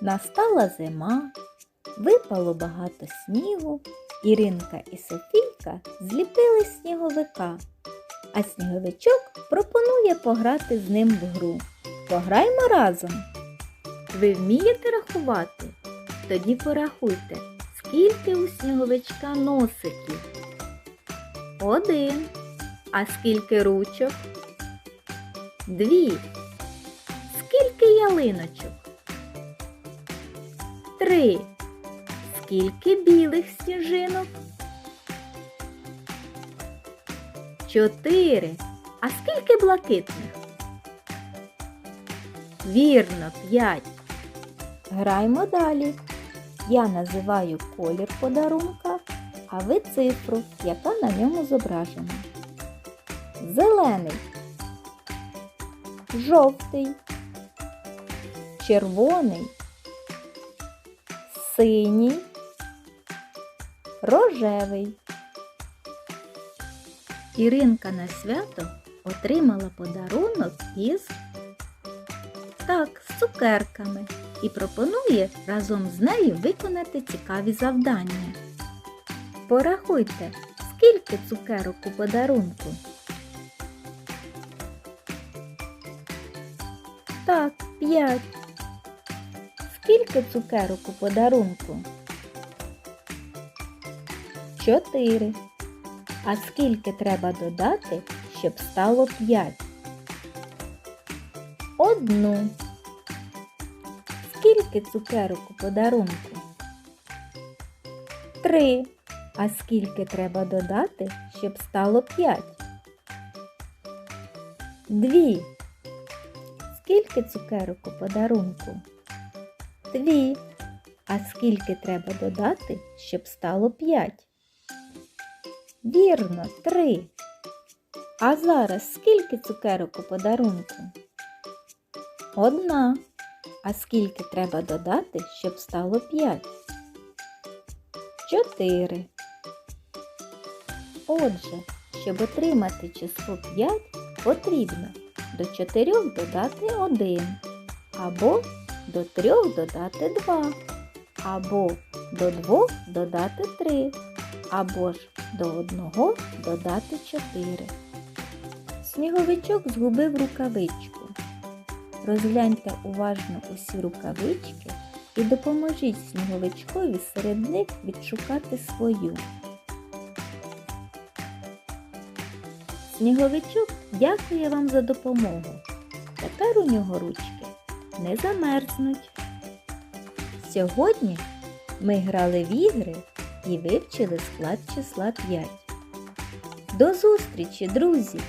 Настала зима, випало багато снігу, Іринка і Софійка зліпили сніговика, а сніговичок пропонує пограти з ним в гру. Пограймо разом. Ви вмієте рахувати? Тоді порахуйте, скільки у сніговичка носиків. Один. А скільки ручок? Дві. Скільки ялиночок? Три. Скільки білих сніжинок? Чотири. А скільки блакитних? Вірно, п'ять. Граймо далі. Я називаю колір подарунка, а ви цифру, яка на ньому зображена. Зелений, жовтий, червоний, синій, рожевий. Іринка на свято отримала подарунок із так, з цукерками і пропонує разом з нею виконати цікаві завдання. Порахуйте, скільки цукерок у подарунку. Так, п'ять. Скільки цукерок у подарунку? Чотири. А скільки треба додати, щоб стало п'ять? Одну. Скільки цукерок у подарунку? Три. А скільки треба додати, щоб стало п'ять? Дві. Скільки цукерок у подарунку? Дві. А скільки треба додати, щоб стало п'ять? Вірно, три. А зараз скільки цукерок у подарунку? Одна. А скільки треба додати, щоб стало п'ять? Чотири. Отже, щоб отримати число 5, потрібно до 4 додати 1, або до 3 додати 2, або до 2 додати 3, або ж до 1 додати 4. Сніговичок згубив рукавичку. Розгляньте уважно усі рукавички і допоможіть сніговичкові серед них відшукати свою. Сніговичок дякує вам за допомогу. Тепер у нього ручки не замерзнуть. Сьогодні ми грали в ігри і вивчили склад числа 5. До зустрічі, друзі!